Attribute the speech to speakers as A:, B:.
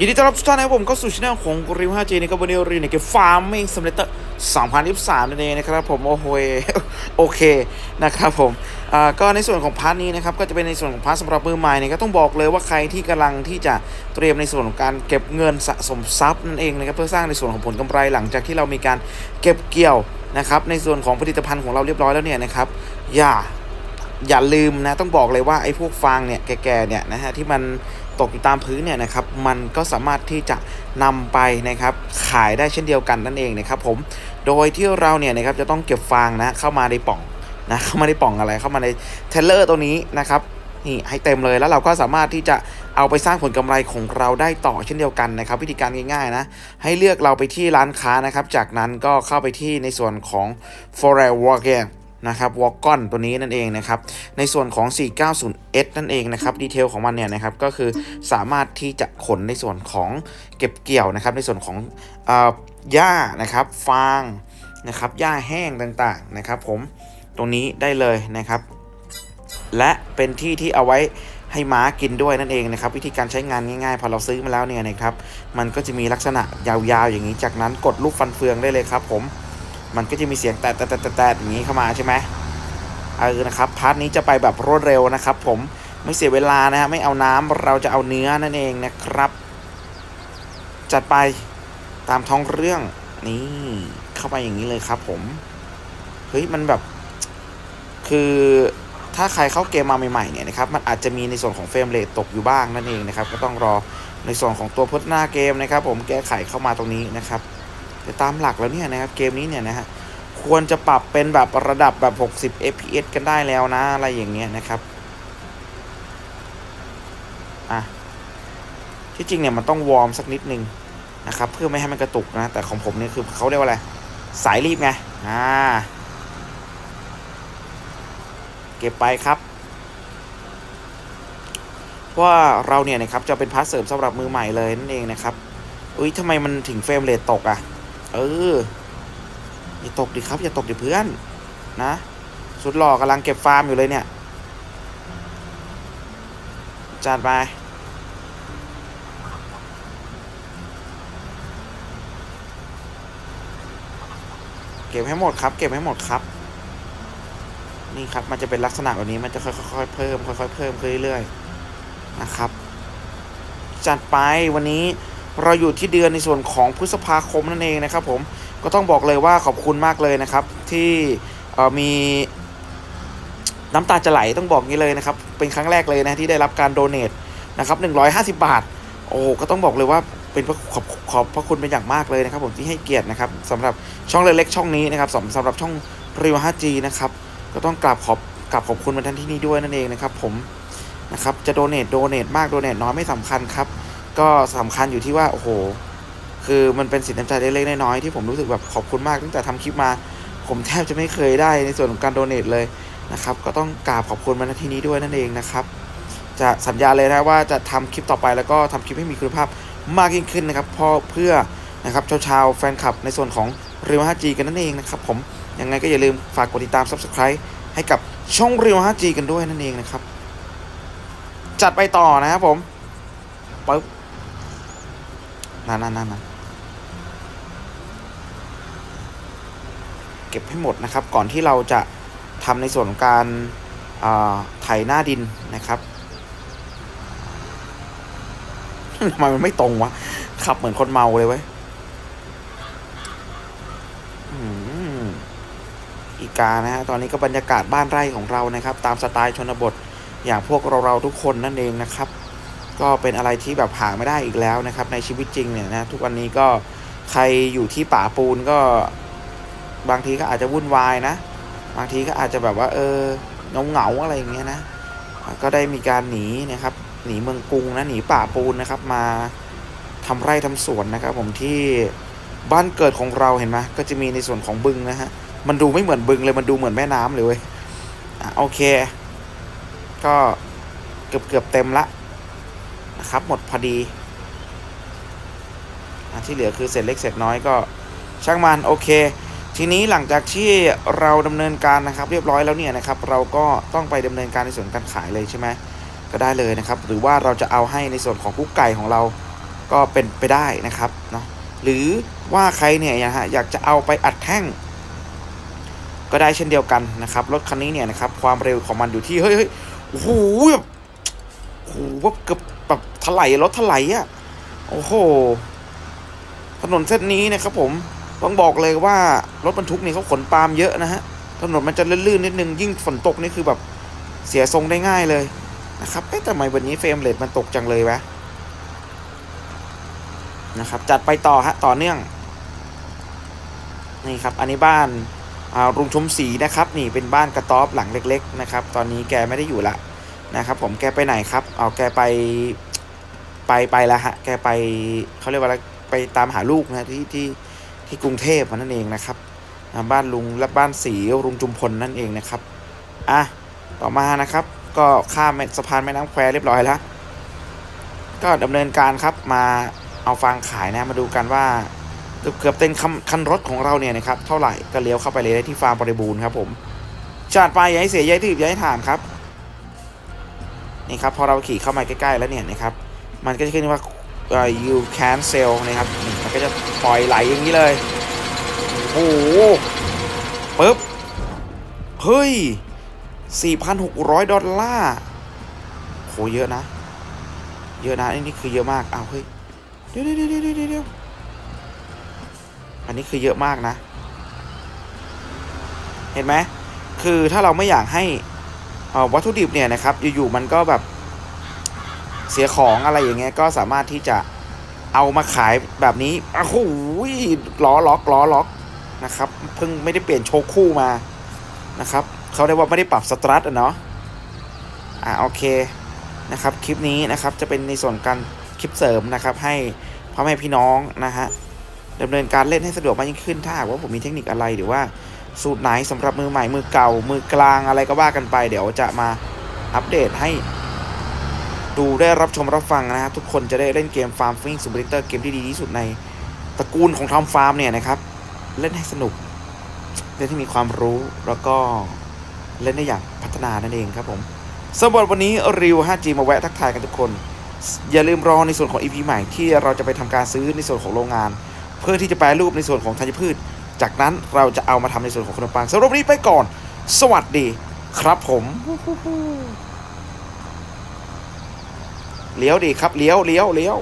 A: ยินดีต้อนรับทุกท่านนะครับผมเข้าสู่ช่องของริว 5G นะครับวันนี้รีในเกมฟาร์มมิ่งสำเร็จ2023นั่นเองนะครับผมโอ้โหโอเคนะครับผมอ่าก็ในส่วนของพาร์ทนี้นะครับก็จะเป็นในส่วนของพาร์ทสำหรับมือใหม่เนี่ยก็ต้องบอกเลยว่าใครที่กำลังที่จะเตรียมในส่วนของการเก็บเงินสะสมทรัพย์นั่นเองนะครับเพื่อสร้างในส่วนของผลกำไรหลังจากที่เรามีการเก็บเกี่ยวนะครับในส่วนของผลิตภัณฑ์ของเราเรียบร้อยแล้วเนี่ยนะครับอย่าอย่าลืมนะต้องบอกเลยว่าไอ้พวกฟางเนี่ยแก่ๆเนี่ยนะฮะที่มัน ตกอยู่ตามพื้นเนี่ยนะครับมันก็สามารถที่จะนำไปนะครับขายได้เช่นเดียวกันนั่นเองนะครับผมโดยที่เราเนี่ยนะครับจะต้องเก็บฟางนะเข้ามาในป่องนะเข้ามาในป่องอะไรเข้ามาในเทเลอร์ตัวนี้นะครับนี่ให้เต็มเลยแล้วเราก็สามารถที่จะเอาไปสร้างผลกำไรของเราได้ต่อเช่นเดียวกันนะครับ วิธีการง่ายๆนะ ให้เลือกเราไปที่ร้านค้านะครับ จากนั้นก็เข้าไปที่ในส่วนของ f o r e w a g e นะครับวอ g o n ตัวนี้นั่นเองนะครับในส่วนของ 490S นั่นเองนะครับดีเทลของมันเนี่ยนะครับก็คือสามารถที่จะขนในส่วนของเก็บเกี่ยวนะครับในส่วนของหญ้านะครับฟางนะครับหญ้าแห้งต่างๆนะครับผมตรงนี้ได้เลยนะครับ และเป็นที่ที่เอาไว้ให้ม้ากินด้วยนั่นเองนะครับ วิธีการใช้งานง่ายๆ พอเราซื้อมาแล้วเนี่ยนะครับ มันก็จะมีลักษณะยาวๆ อย่างนี้จากนั้นกดลูกฟันเฟืองได้เลยครับผม มันก็จะมีเสียงแตะแตะแตะแตะอย่างนี้เข้ามาใช่ไหมเออนะครับพาร์ทนี้จะไปแบบรวดเร็วนะครับ ผมไม่เสียเวลานะฮะไม่เอาน้ำเราจะเอาเนื้อนั่นเองนะครับ จัดไปตามท้องเรื่องนี่เข้าไปอย่างนี้เลยครับ ผมเฮ้ยมันแบบ คือถ้าใครเข้าเกมมาใหม่ๆเนี่ยนะครับมันอาจจะมีในส่วนของเฟรมเรทตกอยู่บ้างนั่นเองนะครับ ก็ต้องรอในส่วนของตัวพัฒนาเกมนะครับ ผมแก้ไขเข้ามาตรงนี้นะครับ แต่ตามหลักแล้วเนี่ยนะครับเกมนี้เนี่ยนะฮะควรจะปรับเป็นแบบระดับแบบ 60 fps กันได้แล้วนะ อะไรอย่างเงี้ยนะครับอะที่จริงเนี่ยมันต้องวอร์มสักนิดนึงนะครับเพื่อไม่ให้มันกระตุกนะ แต่ของผมเนี่ยคือเขาเรียกว่าอะไร สายรีบไงอ่าเก็บไปครับเพราะว่าเราเนี่ยนะครับจะเป็นพาร์ทเสริมสำหรับมือใหม่เลยนั่นเองนะครับอุ้ยทำไมมันถึงเฟรมเรทตกอะ เออ อย่าตกดิครับ อย่าตกดิเพื่อน นะ สุดหล่อกำลังเก็บฟาร์มอยู่เลยเนี่ย จัดไป เก็บให้หมดครับ เก็บให้หมดครับ นี่ครับ มันจะเป็นลักษณะแบบนี้ มันจะค่อยๆเพิ่ม ค่อยๆเพิ่มเรื่อยๆนะครับ จัดไปวันนี้ เราอยู่ที่เดือนในส่วนของพฤษภาคมนั่นเองนะครับผมก็ต้องบอกเลยว่าขอบคุณมากเลยนะครับ ที่มีน้ำตาจะไหลต้องบอกงี้เลยนะครับ เป็นครั้งแรกเลยนะที่ได้รับการโดเนทนะครับ150 บาท โอ้ก็ต้องบอกเลยว่าเป็นขอบขอบพระคุณเป็นอย่างมากเลยนะครับ ผมที่ให้เกียรตินะครับสำหรับช่องเล็กๆช่องนี้นะครับสำสำหรับช่องรีว 5G นะครับก็ต้องกราบขอบกราบขอบคุณมาท่านที่นี่ด้วยนั่นเองนะครับ ผมนะครับจะโดเนทโดเนทมากโดเนทน้อยไม่สำคัญครับ ก็สำคัญอยู่ที่ว่าโอ้โห คือมันเป็นสินน้ำใจเล็กๆน้อยๆที่ผมรู้สึกแบบขอบคุณมากตั้งแต่ทำคลิปมา ผมแทบจะไม่เคยได้ในส่วนของการโดเนทเลยนะครับ ก็ต้องกราบขอบคุณมาณที่นี้ด้วยนั่นเองนะครับ จะสัญญาเลยนะว่าจะทำคลิปต่อไปแล้วก็ทำคลิปให้มีคุณภาพมากยิ่งขึ้นนะครับเพราะเพื่อนะครับชาวชาวๆแฟนคลับในส่วนของเรียว 5G กันนั่นเองนะครับผมยังไงก็อย่าลืมฝากกดติดตาม Subscribe ให้กับช่องเรียว 5G กันด้วยนั่นเองนะครับ จัดไปต่อนะครับผมปึ๊บ นั่นนั่นนั่นเก็บให้หมดนะครับ ก่อนที่เราจะทำในส่วนของการอ่าไถหน้าดินนะครับทำไมมันไม่ตรงวะ ขับเหมือนคนเมาเลยเว้ยอีกานะฮะ ตอนนี้ก็บรรยากาศบ้านไร่ของเรานะครับ ตามสไตล์ชนบท อย่างพวกเราเราๆทุกคนนั่นเองนะครับ ก็เป็นอะไรที่แบบหาไม่ได้อีกแล้วนะครับ ในชีวิตจริงเนี่ยนะทุกวันนี้ก็ใครอยู่ที่ป่าปูนก็บางทีก็อาจจะวุ่นวายนะ บางทีก็อาจจะแบบว่าเออเงาเงาอะไรอย่างเงี้ยนะก็ได้มีการหนีนะครับ หนีเมืองกรุงนะหนีป่าปูนนะครับ มาทำไร่ทำสวนนะครับ ผมที่บ้านเกิดของเราเห็นไหมก็จะมีในส่วนของบึงนะฮะมันดูไม่เหมือนบึงเลยมันดูเหมือนแม่น้ำเลยเว้ยโอเค ก็เกือบเกือบเต็มละ นะครับหมดพอดีอะที่เหลือคือเศษเล็กเศษน้อยก็ช่างมันโอเค ทีนี้หลังจากที่เราดำเนินการนะครับ เรียบร้อยแล้วเนี่ยนะครับ เราก็ต้องไปดำเนินการในส่วนการขายเลยใช่ไหมก็ได้เลยนะครับ หรือว่าเราจะเอาให้ในส่วนของกุ๊กไก่ของเราก็เป็นไปได้นะครับเนาะหรือว่าใครเนี่ยนะฮะอยากจะเอาไปอัดแท่ง ก็ได้เช่นเดียวกันนะครับรถคันนี้เนี่ยนะครับความเร็วของมันอยู่ที่เฮ้ยเฮ้ยโอ้โหแบบโอ้โหว่าเกือบ ถลายรถถลายอะโอ้โห ถนนเส้นนี้นะครับผม ต้องบอกเลยว่ารถบรรทุกนี่เขาขนปาล์มเยอะนะฮะ ถนนมันจะลื่นๆนิดนึง ยิ่งฝนตกนี่คือแบบเสียทรงได้ง่ายเลยนะครับเอ๊ะทำไมวันนี้เฟรมเรทมันตกจังเลยวะ นะครับ จัดไปต่อฮะ ต่อเนื่อง นี่ครับ อันนี้บ้านอ่ารุงชมศรีนะครับ นี่เป็นบ้านกระต๊อบหลังเล็ก ๆ นะครับ ตอนนี้แกไม่ได้อยู่ละนะครับผมแกไปไหนครับ เอาแกไป ไปไปแล้วฮะ แกไปเขาเรียกว่าไปตามหาลูกนะที่ที่ที่กรุงเทพนั่นเองนะครับ บ้านลุงและบ้านศรีรุงจุมพลนั่นเองนะครับ อะ ต่อมานะครับ ก็ข้ามสะพานแม่น้ำแควเรียบร้อยแล้ว ก็ดำเนินการครับมาเอาฟางขายนะมาดูกันว่าเกือบเกือบเต็มคันคันรถของเราเนี่ยนะครับเท่าไหร่ก็เลี้ยวเข้าไปเลยได้ที่ฟาร์มบริบูรณ์ครับผมจาดไปย่าให้เสียย่าให้ถีบอย่าให้ถามครับนี่ครับพอเราขี่เข้ามาใกล้ๆแล้วเนี่ยนะครับ มันก็จะขึ้นว่า you can sell นะครับ มันก็จะปล่อยไหลอย่างนี้เลย โอ้โหปึ๊บ เฮ้ย 4,600 ดอลลาร์โหเยอะนะ เยอะนะอันนี่คือเยอะมาก อ้าว เฮ้ย เดี๋ยวเดี๋ยวเดี๋ยวเดี๋ยวอันนี้คือเยอะมากนะ เห็นไหม คือถ้าเราไม่อยากให้วัตถุดิบเนี่ยนะครับ อยู่ๆมันก็แบบ เสียของอะไรอย่างเงี้ยก็สามารถที่จะเอามาขายแบบนี้อ้โหล้อล็อกล้อล็อกนะครับเพิ่งไม่ได้เปลี่ยนโชว์คู่มานะครับเขาได้ว่าไม่ได้ปรับสตรัทอะเนาะอ่าโอเคนะครับคลิปนี้นะครับจะเป็นในส่วนการคลิปเสริมนะครับ ให้พ่อแม่พี่น้องนะฮะดำเนินการเล่นให้สะดวกมากยิ่งขึ้น ถ้าหากว่าผมมีเทคนิคอะไรหรือว่าสูตรไหนสำหรับมือใหม่มือเก่ามือกลางอะไรก็ว่ากันไป เดี๋ยวจะมาอัปเดตให้ ดูได้รับชมรับฟังนะครับทุกคนจะได้เล่นเกมฟาร์มฟิงซูเปอร์เตอร์เกมที่ดีที่สุดในตระกูลของทำฟาร์มเนี่ยนะครับ เล่นให้สนุก เล่นที่มีความรู้แล้วก็เล่นได้อย่างพัฒนานั่นเองครับผมสำหรับวันนี้ริว 5G มาแวะทักทายกันทุกคน อย่าลืมรอในส่วนของ EP ใหม่ที่เราจะไปทำการซื้อในส่วนของโรงงาน เพื่อที่จะแปรรูปในส่วนของธัญพืช จากนั้นเราจะเอามาทำในส่วนของขนมปังสำหรับวันนี้ไปก่อน สวัสดีครับผม เลี้ยวดีครับเลี้ยวเลี้ยวเลี้ยว